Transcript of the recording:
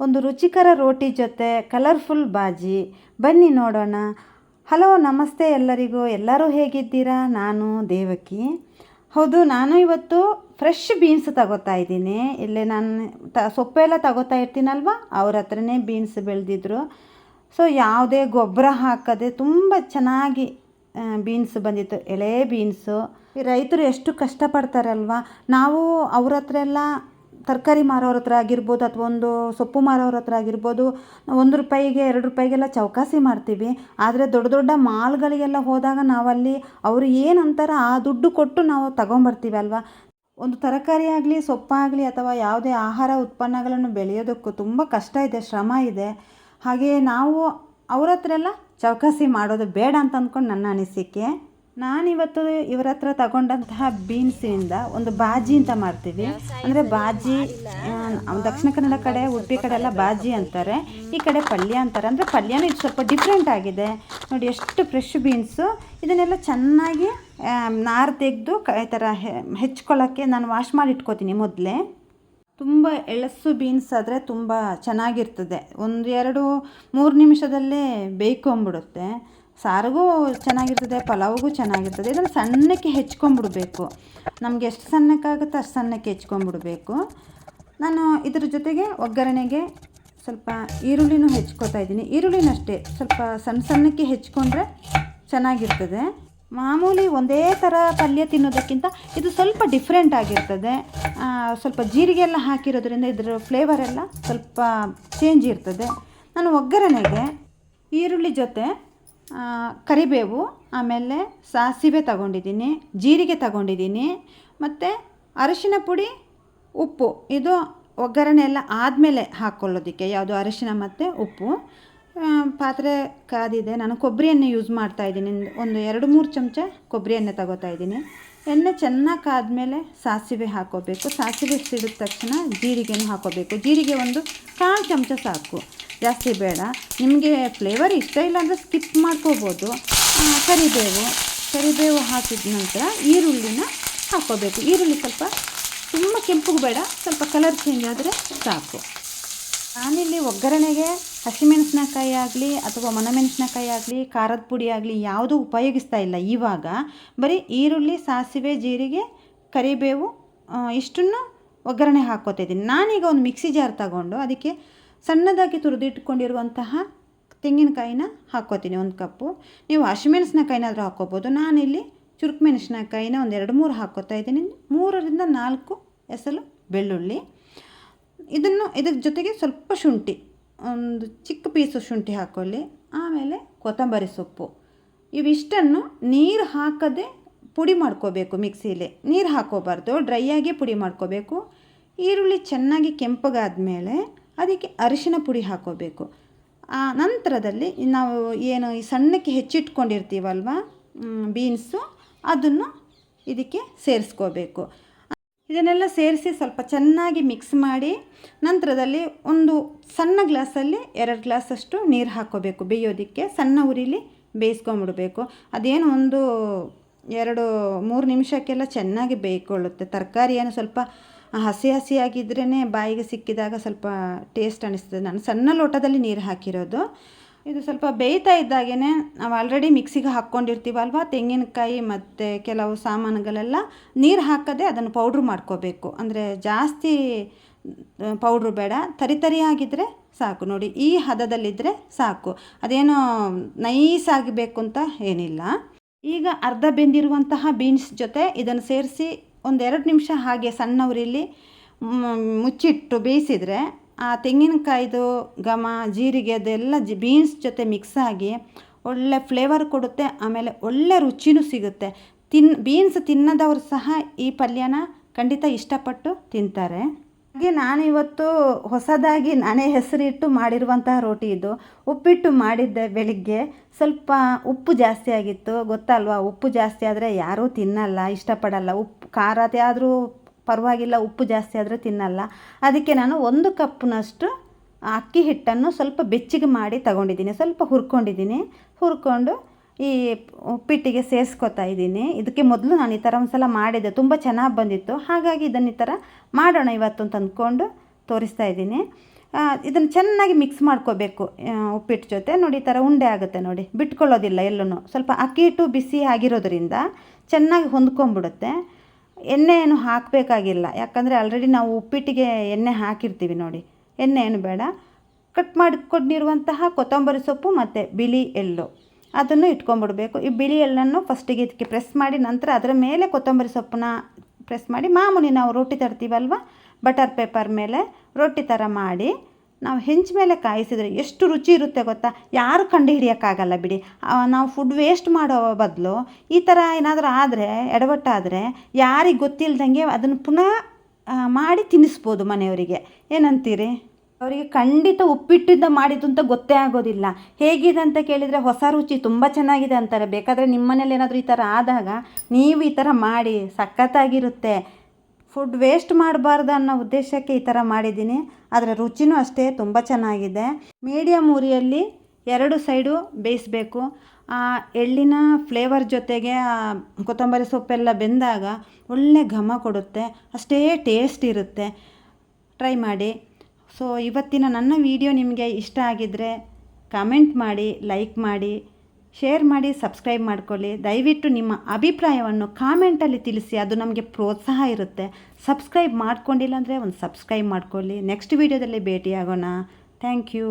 ಒಂದು ರುಚಿಕರ ರೋಟಿ ಜೊತೆ ಕಲರ್ಫುಲ್ ಬಾಜಿ. ಬನ್ನಿ ನೋಡೋಣ. ಹಲೋ, ನಮಸ್ತೆ ಎಲ್ಲರಿಗೂ. ಎಲ್ಲರೂ ಹೇಗಿದ್ದೀರಾ? ನಾನು ದೇವಕಿ. ಹೌದು, ನಾನು ಇವತ್ತು ಫ್ರೆಶ್ ಬೀನ್ಸ್ ತಗೋತಾ ಇದ್ದೀನಿ. ಇಲ್ಲೇ ನಾನು ತ ಸೊಪ್ಪೆಲ್ಲ ತಗೋತಾ ಇರ್ತೀನಲ್ವಾ? ಅವ್ರ ಹತ್ರನೇ ಬೀನ್ಸ್ ಬೆಳೆದಿದ್ರು. ಸೊ ಯಾವುದೇ ಗೊಬ್ಬರ ಹಾಕದೆ ತುಂಬ ಚೆನ್ನಾಗಿ ಬೀನ್ಸ್ ಬಂದಿತ್ತು. ಎಳೆ ಬೀನ್ಸು ರೈತರು ಎಷ್ಟು ಕಷ್ಟಪಡ್ತಾರಲ್ವ? ನಾವು ಅವ್ರ ಹತ್ರ ಎಲ್ಲ ತರಕಾರಿ ಮಾರೋರ ಹತ್ರ ಆಗಿರ್ಬೋದು ಅಥವಾ ಒಂದು ಸೊಪ್ಪು ಮಾರೋರ ಹತ್ರ ಆಗಿರ್ಬೋದು ಒಂದು ರೂಪಾಯಿಗೆ, ಎರಡು ರೂಪಾಯಿಗೆಲ್ಲ ಚೌಕಾಸಿ ಮಾಡ್ತೀವಿ. ಆದರೆ ದೊಡ್ಡ ದೊಡ್ಡ ಮಾಲ್ಗಳಿಗೆಲ್ಲ ಹೋದಾಗ ನಾವಲ್ಲಿ ಅವರು ಏನು ಅಂತಾರೋ ಆ ದುಡ್ಡು ಕೊಟ್ಟು ನಾವು ತಗೊಂಬರ್ತೀವಿ ಅಲ್ವಾ? ಒಂದು ತರಕಾರಿ ಆಗಲಿ ಸೊಪ್ಪಾಗಲಿ ಅಥವಾ ಯಾವುದೇ ಆಹಾರ ಉತ್ಪನ್ನಗಳನ್ನು ಬೆಳೆಯೋದಕ್ಕೂ ತುಂಬ ಕಷ್ಟ ಇದೆ, ಶ್ರಮ ಇದೆ. ಹಾಗೆಯೇ ನಾವು ಅವ್ರ ಹತ್ರ ಎಲ್ಲ ಚೌಕಾಸಿ ಮಾಡೋದು ಬೇಡ ಅಂತ ಅಂದ್ಕೊಂಡು ನನ್ನ ಅನಿಸಿಕೆ. ನಾನಿವತ್ತು ಇವರ ಹತ್ರ ತಗೊಂಡಂತಹ ಬೀನ್ಸಿನಿಂದ ಒಂದು ಬಾಜಿ ಅಂತ ಮಾಡ್ತೀವಿ. ಅಂದರೆ ಬಾಜಿ ದಕ್ಷಿಣ ಕನ್ನಡ ಕಡೆ, ಉಡುಪಿ ಕಡೆ ಎಲ್ಲ ಬಾಜಿ ಅಂತಾರೆ. ಈ ಕಡೆ ಪಲ್ಯ ಅಂತಾರೆ. ಅಂದರೆ ಪಲ್ಯನೂ ಇದು ಸ್ವಲ್ಪ ಡಿಫ್ರೆಂಟ್ ಆಗಿದೆ. ನೋಡಿ, ಎಷ್ಟು ಫ್ರೆಶ್ ಬೀನ್ಸು. ಇದನ್ನೆಲ್ಲ ಚೆನ್ನಾಗಿ ನಾರು ತೆಗೆದು ಈ ಥರ ಹೆಚ್ಕೊಳ್ಳೋಕ್ಕೆ ನಾನು ವಾಶ್ ಮಾಡಿ ಇಟ್ಕೋತೀನಿ ಮೊದಲೇ. ತುಂಬ ಎಳಸು ಬೀನ್ಸ್ ಆದರೆ ತುಂಬ ಚೆನ್ನಾಗಿರ್ತದೆ. ಒಂದು ಎರಡು, ಮೂರು ನಿಮಿಷದಲ್ಲೇ ಬೇಯ್ಕೊಂಬಿಡುತ್ತೆ ಸಾರಿಗೂ ಚೆನ್ನಾಗಿರ್ತದೆ, ಪಲಾವ್ಗೂ ಚೆನ್ನಾಗಿರ್ತದೆ. ಇದನ್ನು ಸಣ್ಣಕ್ಕೆ ಹೆಚ್ಕೊಂಡ್ಬಿಡ್ಬೇಕು ನಮಗೆ ಎಷ್ಟು ಸಣ್ಣಕ್ಕಾಗುತ್ತೋ ಅಷ್ಟು ಸಣ್ಣಕ್ಕೆ ಹೆಚ್ಕೊಂಡ್ಬಿಡ್ಬೇಕು ನಾನು ಇದ್ರ ಜೊತೆಗೆ ಒಗ್ಗರಣೆಗೆ ಸ್ವಲ್ಪ ಈರುಳ್ಳಿನೂ ಹೆಚ್ಕೋತಾ ಇದ್ದೀನಿ. ಈರುಳ್ಳಿನಷ್ಟೇ, ಸ್ವಲ್ಪ ಸಣ್ಣ ಸಣ್ಣಕ್ಕೆ ಹೆಚ್ಕೊಂಡ್ರೆ ಚೆನ್ನಾಗಿರ್ತದೆ. ಮಾಮೂಲಿ ಒಂದೇ ಥರ ಪಲ್ಯ ತಿನ್ನೋದಕ್ಕಿಂತ ಇದು ಸ್ವಲ್ಪ ಡಿಫ್ರೆಂಟ್ ಆಗಿರ್ತದೆ. ಸ್ವಲ್ಪ ಜೀರಿಗೆ ಎಲ್ಲ ಹಾಕಿರೋದ್ರಿಂದ ಇದರ ಫ್ಲೇವರ್ ಎಲ್ಲ ಸ್ವಲ್ಪ ಚೇಂಜ್ ಇರ್ತದೆ. ನಾನು ಒಗ್ಗರಣೆಗೆ ಈರುಳ್ಳಿ ಜೊತೆ ಕರಿಬೇವು, ಆಮೇಲೆ ಸಾಸಿವೆ ತಗೊಂಡಿದ್ದೀನಿ, ಜೀರಿಗೆ ತಗೊಂಡಿದ್ದೀನಿ, ಮತ್ತು ಅರಿಶಿನ ಪುಡಿ, ಉಪ್ಪು. ಇದು ಒಗ್ಗರಣೆ ಎಲ್ಲ ಆದಮೇಲೆ ಹಾಕ್ಕೊಳ್ಳೋದಕ್ಕೆ ಯಾವುದು ಅರಶಿನ ಮತ್ತು ಉಪ್ಪು. ಪಾತ್ರೆ ಕಾದಿದೆ. ನಾನು ಕೊಬ್ಬರಿ ಯೂಸ್ ಮಾಡ್ತಾ ಇದ್ದೀನಿ. ಒಂದು ಎರಡು ಮೂರು ಚಮಚ ಕೊಬ್ಬರಿ ಎಣ್ಣೆ ತಗೋತಾ ಇದ್ದೀನಿ. ಎಣ್ಣೆ ಚೆನ್ನಾಗಿ ಕಾದ್ಮೇಲೆ ಸಾಸಿವೆ ಹಾಕೋಬೇಕು. ಸಾಸಿವೆ ಸಿಡಿದ ತಕ್ಷಣ ಜೀರಿಗೆನೂ ಹಾಕೋಬೇಕು. ಜೀರಿಗೆ ಒಂದು ಕಾಲು ಚಮಚ ಸಾಕು. ಜಾಸ್ತಿ ಬೇಡ. ನಿಮಗೆ ಫ್ಲೇವರ್ ಇಷ್ಟ ಇಲ್ಲ ಅಂದರೆ ಸ್ಕಿಪ್ ಮಾಡ್ಕೋಬೋದು. ಕರಿಬೇವು. ಕರಿಬೇವು ಹಾಕಿದ ನಂತರ ಈರುಳ್ಳಿನ ಹಾಕೋಬೇಕು. ಈರುಳ್ಳಿ ಸ್ವಲ್ಪ ತುಂಬ ಕೆಂಪಗೆ ಬೇಡ, ಸ್ವಲ್ಪ ಕಲರ್ ಚೇಂಜ್ ಆದರೆ ಸಾಕು. ನಾನಿಲ್ಲಿ ಒಗ್ಗರಣೆಗೆ ಹಸಿಮೆಣಸಿನಕಾಯಿ ಆಗಲಿ ಅಥವಾ ಒಣಮೆಣಸಿನಕಾಯಿ ಆಗಲಿ, ಖಾರದ ಪುಡಿ ಆಗಲಿ ಯಾವುದೂ ಉಪಯೋಗಿಸ್ತಾ ಇಲ್ಲ ಇವಾಗ. ಬರೀ ಈರುಳ್ಳಿ, ಸಾಸಿವೆ, ಜೀರಿಗೆ, ಕರಿಬೇವು ಇಷ್ಟನ್ನು ಒಗ್ಗರಣೆ ಹಾಕ್ಕೋತಿದ್ದೀನಿ ನಾನೀಗ ಒಂದು ಮಿಕ್ಸಿ ಜಾರ್ ತಗೊಂಡು ಅದಕ್ಕೆ ಸಣ್ಣದಾಗಿ ತುರಿದಿಟ್ಕೊಂಡಿರುವಂತಹ ತೆಂಗಿನಕಾಯಿನ ಹಾಕೋತೀನಿ ಒಂದು ಕಪ್ಪು. ನೀವು ಹಸಿಮೆಣಸಿನಕಾಯಿನಾದರೂ ಹಾಕ್ಕೋಬೋದು. ನಾನಿಲ್ಲಿ ಚುರುಕು ಮೆಣಸಿನಕಾಯಿನ ಒಂದು ಎರಡು ಮೂರು ಹಾಕೋತಾ ಇದ್ದೀನಿ. ಮೂರರಿಂದ ನಾಲ್ಕು ಎಸಲು ಬೆಳ್ಳುಳ್ಳಿ. ಇದನ್ನು, ಇದ್ರ ಜೊತೆಗೆ ಸ್ವಲ್ಪ ಶುಂಠಿ, ಒಂದು ಚಿಕ್ಕ ಪೀಸು ಶುಂಠಿ ಹಾಕ್ಕೊಳ್ಳಿ. ಆಮೇಲೆ ಕೊತ್ತಂಬರಿ ಸೊಪ್ಪು. ಇವಿಷ್ಟನ್ನು ನೀರು ಹಾಕದೆ ಪುಡಿ ಮಾಡ್ಕೋಬೇಕು ಮಿಕ್ಸಿಲಿ. ನೀರು ಹಾಕೋಬಾರ್ದು ಡ್ರೈಯಾಗಿ ಪುಡಿ ಮಾಡ್ಕೋಬೇಕು. ಈರುಳ್ಳಿ ಚೆನ್ನಾಗಿ ಕೆಂಪಗಾದ್ಮೇಲೆ ಅದಕ್ಕೆ ಅರಿಶಿನ ಪುಡಿ ಹಾಕೋಬೇಕು. ಆ ನಂತರದಲ್ಲಿ ನಾವು ಏನು ಈ ಸಣ್ಣಕ್ಕೆ ಹೆಚ್ಚಿಟ್ಕೊಂಡಿರ್ತೀವಲ್ವ ಬೀನ್ಸು, ಅದನ್ನು ಇದಕ್ಕೆ ಸೇರಿಸ್ಕೋಬೇಕು. ಇದನ್ನೆಲ್ಲ ಸೇರಿಸಿ ಸ್ವಲ್ಪ ಚೆನ್ನಾಗಿ ಮಿಕ್ಸ್ ಮಾಡಿ ನಂತರದಲ್ಲಿ ಒಂದು ಸಣ್ಣ ಗ್ಲಾಸಲ್ಲಿ ಎರಡು ಗ್ಲಾಸಷ್ಟು ನೀರು ಹಾಕೋಬೇಕು. ಬೇಯೋದಕ್ಕೆ ಸಣ್ಣ ಉರಿಲಿ ಬೇಯಿಸ್ಕೊಂಬಿಡಬೇಕು. ಅದೇನು ಒಂದು ಎರಡು ಮೂರು ನಿಮಿಷಕ್ಕೆಲ್ಲ ಚೆನ್ನಾಗಿ ಬೇಯ್ಕೊಳ್ಳುತ್ತೆ. ತರಕಾರಿ ಸ್ವಲ್ಪ ಹಸಿ ಹಸಿಯಾಗಿದ್ರೇ ಬಾಯಿಗೆ ಸಿಕ್ಕಿದಾಗ ಸ್ವಲ್ಪ ಟೇಸ್ಟ್ ಅನಿಸ್ತದೆ. ನಾನು ಸಣ್ಣ ಲೋಟದಲ್ಲಿ ನೀರು ಹಾಕಿರೋದು. ಇದು ಸ್ವಲ್ಪ ಬೇಯ್ತಾ ಇದ್ದಾಗೇ ನಾವು ಆಲ್ರೆಡಿ ಮಿಕ್ಸಿಗೆ ಹಾಕ್ಕೊಂಡಿರ್ತೀವಲ್ವ? ತೆಂಗಿನಕಾಯಿ ಮತ್ತು ಕೆಲವು ಸಾಮಾನುಗಳೆಲ್ಲ ನೀರು ಹಾಕದೆ ಅದನ್ನು ಪೌಡ್ರ್ ಮಾಡ್ಕೋಬೇಕು. ಅಂದರೆ ಜಾಸ್ತಿ ಪೌಡ್ರು ಬೇಡ. ತರಿ ತರಿಯಾಗಿದ್ದರೆ ಸಾಕು ನೋಡಿ. ಈ ಹದದಲ್ಲಿದ್ದರೆ ಸಾಕು. ಅದೇನೋ ನೈಸ್ ಆಗಬೇಕು ಅಂತ ಏನಿಲ್ಲ. ಈಗ ಅರ್ಧ ಬೆಂದಿರುವಂತಹ ಬೀನ್ಸ್ ಜೊತೆ ಇದನ್ನು ಸೇರಿಸಿ ಒಂದೆರಡು ನಿಮಿಷ ಹಾಗೆ ಸಣ್ಣ ಮುಚ್ಚಿಟ್ಟು ಬೇಯಿಸಿದರೆ ಆ ತೆಂಗಿನಕಾಯಿದು ಘಮ, ಜೀರಿಗೆ, ಅದೆಲ್ಲ ಜಿ ಬೀನ್ಸ್ ಜೊತೆ ಮಿಕ್ಸ್ ಆಗಿ ಒಳ್ಳೆ ಫ್ಲೇವರ್ ಕೊಡುತ್ತೆ, ಆಮೇಲೆ ಒಳ್ಳೆ ರುಚಿನೂ ಸಿಗುತ್ತೆ. ತಿನ್ ಬೀನ್ಸ್ ತಿನ್ನದವರು ಸಹ ಈ ಪಲ್ಯನ ಖಂಡಿತ ಇಷ್ಟಪಟ್ಟು ತಿಂತಾರೆ. ಹಾಗೆ ನಾನು ಇವತ್ತು ಹೊಸದಾಗಿ ನಾನೇ ಹೆಸರಿಟ್ಟು ಮಾಡಿರುವಂತಹ ರೋಟಿ ಇದು. ಉಪ್ಪಿಟ್ಟು ಮಾಡಿದ್ದೆ ಬೆಳಿಗ್ಗೆ. ಸ್ವಲ್ಪ ಉಪ್ಪು ಜಾಸ್ತಿ ಆಗಿತ್ತು. ಗೊತ್ತಲ್ವಾ? ಉಪ್ಪು ಜಾಸ್ತಿ ಆದರೆ ಯಾರೂ ತಿನ್ನಲ್ಲ, ಇಷ್ಟಪಡಲ್ಲ. ಉಪ್ಪು ಖಾರತೆ ಆದರೂ ಪರವಾಗಿಲ್ಲ, ಉಪ್ಪು ಜಾಸ್ತಿ ಆದರೆ ತಿನ್ನಲ್ಲ. ಅದಕ್ಕೆ ನಾನು ಒಂದು ಕಪ್ನಷ್ಟು ಅಕ್ಕಿ ಹಿಟ್ಟನ್ನು ಸ್ವಲ್ಪ ಬೆಚ್ಚಗೆ ಮಾಡಿ ತಗೊಂಡಿದ್ದೀನಿ. ಸ್ವಲ್ಪ ಹುರ್ಕೊಂಡಿದ್ದೀನಿ. ಹುರ್ಕೊಂಡು ಈ ಉಪ್ಪಿಟ್ಟಿಗೆ ಸೇರಿಸ್ಕೊತಾ ಇದ್ದೀನಿ. ಇದಕ್ಕೆ ಮೊದಲು ನಾನು ಈ ಥರ ಒಂದು ಸಲ ಮಾಡಿದ್ದೆ. ತುಂಬ ಚೆನ್ನಾಗಿ ಬಂದಿತ್ತು. ಹಾಗಾಗಿ ಇದನ್ನು ಈ ಥರ ಮಾಡೋಣ ಇವತ್ತು ಅಂತ ಅಂದ್ಕೊಂಡು ತೋರಿಸ್ತಾ ಇದ್ದೀನಿ. ಇದನ್ನು ಚೆನ್ನಾಗಿ ಮಿಕ್ಸ್ ಮಾಡ್ಕೋಬೇಕು ಉಪ್ಪಿಟ್ಟು ಜೊತೆ. ನೋಡಿ, ಈ ಥರ ಉಂಡೆ ಆಗುತ್ತೆ ನೋಡಿ. ಬಿಟ್ಕೊಳ್ಳೋದಿಲ್ಲ ಎಲ್ಲೂ ಸ್ವಲ್ಪ ಅಕ್ಕಿ ಹಿಟ್ಟು ಬಿಸಿ ಆಗಿರೋದ್ರಿಂದ ಚೆನ್ನಾಗಿ ಹೊಂದ್ಕೊಂಬಿಡುತ್ತೆ ಎಣ್ಣೆ ಏನು ಹಾಕಬೇಕಾಗಿಲ್ಲ. ಯಾಕಂದರೆ ಆಲ್ರೆಡಿ ನಾವು ಉಪ್ಪಿಟ್ಟಿಗೆ ಎಣ್ಣೆ ಹಾಕಿರ್ತೀವಿ ನೋಡಿ. ಎಣ್ಣೆ ಏನು ಬೇಡ. ಕಟ್ ಮಾಡಿಕೊಂಡಿರುವಂತಹ ಕೊತ್ತಂಬರಿ ಸೊಪ್ಪು ಮತ್ತು ಬಿಳಿ ಎಳ್ಳು. ಅದನ್ನು ಇಟ್ಕೊಂಡ್ಬಿಡ್ಬೇಕು ಈ ಬಿಳಿ ಎಳ್ಳನ್ನು ಫಸ್ಟಿಗೆ ಇದಕ್ಕೆ ಪ್ರೆಸ್ ಮಾಡಿ ನಂತರ ಅದರ ಮೇಲೆ ಕೊತ್ತಂಬರಿ ಸೊಪ್ಪನ್ನ ಪ್ರೆಸ್ ಮಾಡಿ, ಮಾಮೂಲಿ ನಾವು ರೊಟ್ಟಿ ತರ್ತೀವಲ್ವ, ಬಟರ್ ಪೇಪರ್ ಮೇಲೆ ರೊಟ್ಟಿ ಥರ ಮಾಡಿ, ನಾವು ಹೆಂಚ ಮೇಲೆ ಕಾಯಿಸಿದರೆ ಎಷ್ಟು ರುಚಿ ಇರುತ್ತೆ ಗೊತ್ತಾ? ಯಾರು ಕಂಡು ಹಿಡಿಯೋಕ್ಕಾಗಲ್ಲ ಬಿಡಿ. ನಾವು ಫುಡ್ ವೇಸ್ಟ್ ಮಾಡೋ ಬದಲು ಈ ಥರ ಏನಾದರೂ ಆದರೆ ಎಡವಟ್ಟಾದರೆ ಯಾರಿಗೆ ಗೊತ್ತಿಲ್ದಂಗೆ ಅದನ್ನು ಪುನಃ ಮಾಡಿ ತಿನ್ನಿಸ್ಬೋದು ಮನೆಯವರಿಗೆ. ಏನಂತೀರಿ? ಅವರಿಗೆ ಖಂಡಿತ ಉಪ್ಪಿಟ್ಟಿಂದ ಮಾಡಿದ್ದು ಅಂತ ಗೊತ್ತೇ ಆಗೋದಿಲ್ಲ. ಹೇಗಿದೆ ಅಂತ ಕೇಳಿದರೆ ಹೊಸ ರುಚಿ ತುಂಬ ಚೆನ್ನಾಗಿದೆ ಅಂತಾರೆ. ಬೇಕಾದರೆ ನಿಮ್ಮ ಮನೇಲಿ ಏನಾದರೂ ಈ ಥರ ಆದಾಗ ನೀವು ಈ ಥರ ಮಾಡಿ, ಸಖತ್ತಾಗಿರುತ್ತೆ. ಫುಡ್ ವೇಸ್ಟ್ ಮಾಡಬಾರ್ದು ಅನ್ನೋ ಉದ್ದೇಶಕ್ಕೆ ಈ ಥರ ಮಾಡಿದ್ದೀನಿ. ಅದರ ರುಚಿನೂ ಅಷ್ಟೇ ತುಂಬ ಚೆನ್ನಾಗಿದೆ. ಮೀಡಿಯಮ್ ಉರಿಯಲ್ಲಿ ಎರಡು ಸೈಡು ಬೇಯಿಸಬೇಕು. ಆ ಎಳ್ಳಿನ ಫ್ಲೇವರ್ ಜೊತೆಗೆ ಕೊತ್ತಂಬರಿ ಸೊಪ್ಪೆಲ್ಲ ಬೆಂದಾಗ ಒಳ್ಳೆ ಘಮ ಕೊಡುತ್ತೆ. ಅಷ್ಟೇ ಟೇಸ್ಟ್ ಇರುತ್ತೆ. ಟ್ರೈ ಮಾಡಿ. ಸೊ ಇವತ್ತಿನ ನನ್ನ ವಿಡಿಯೋ ನಿಮಗೆ ಇಷ್ಟ ಆಗಿದ್ದರೆ ಕಮೆಂಟ್ ಮಾಡಿ ಲೈಕ್ ಮಾಡಿ ಶೇರ್ ಮಾಡಿ ಸಬ್ಸ್ಕ್ರೈಬ್ ಮಾಡ್ಕೊಳ್ಳಿ. ದಯವಿಟ್ಟು ನಿಮ್ಮ ಅಭಿಪ್ರಾಯವನ್ನು ಕಾಮೆಂಟಲ್ಲಿ ತಿಳಿಸಿ. ಅದು ನಮಗೆ ಪ್ರೋತ್ಸಾಹ ಇರುತ್ತೆ. ಸಬ್ಸ್ಕ್ರೈಬ್ ಮಾಡ್ಕೊಂಡಿಲ್ಲ ಅಂದರೆ ಒಂದು ಸಬ್ಸ್ಕ್ರೈಬ್ ಮಾಡ್ಕೊಳ್ಳಿ. ನೆಕ್ಸ್ಟ್ ವೀಡಿಯೋದಲ್ಲಿ ಭೇಟಿಯಾಗೋಣ. Thank you